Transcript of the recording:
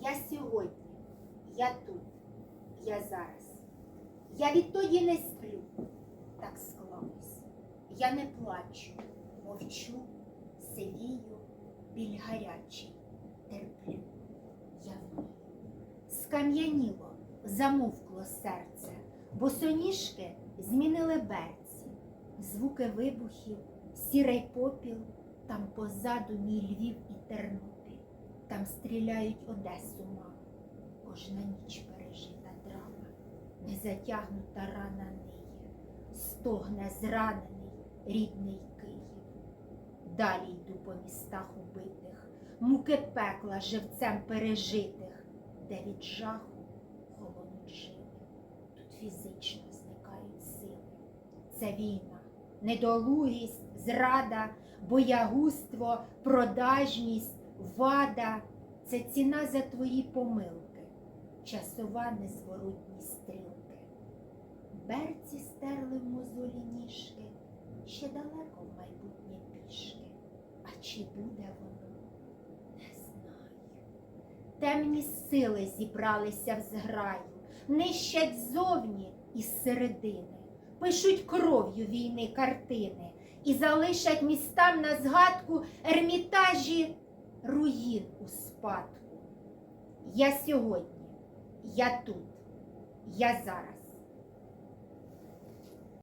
Я сьогодні, я тут, я зараз. Я відтоді не сплю, так склалось. Я не плачу, мовчу, сивію, біль гарячий, терплю. Я вмію. Скам'яніло, замовкло серце, бо соніжки змінили берці, звуки вибухів, сірий попіл, там позаду мій Львів і Тернопіль, там стріляють Одесу маму. Кожна ніч пережита драма, незатягнута рана ниє, стогне зранений рідний Київ. Далі йду по містах убитих, муки пекла живцем пережитих, де від жаху холонуть жили. Тут фізично зникають сили. Це війна, недолугість, зрада, боягузтво, продажність, вада це ціна за твої помилки, часова незворотні стрілки. Берці стерли в мозолі ніжки, ще далеко в майбутнє пішки. А чи буде воно, не знаю. Темні сили зібралися в зграю, нищать ззовні і зсередини, пишуть кров'ю війни картини і залишать містам на згадку ермітажі руїн у спадку. Я сьогодні, я тут, я зараз.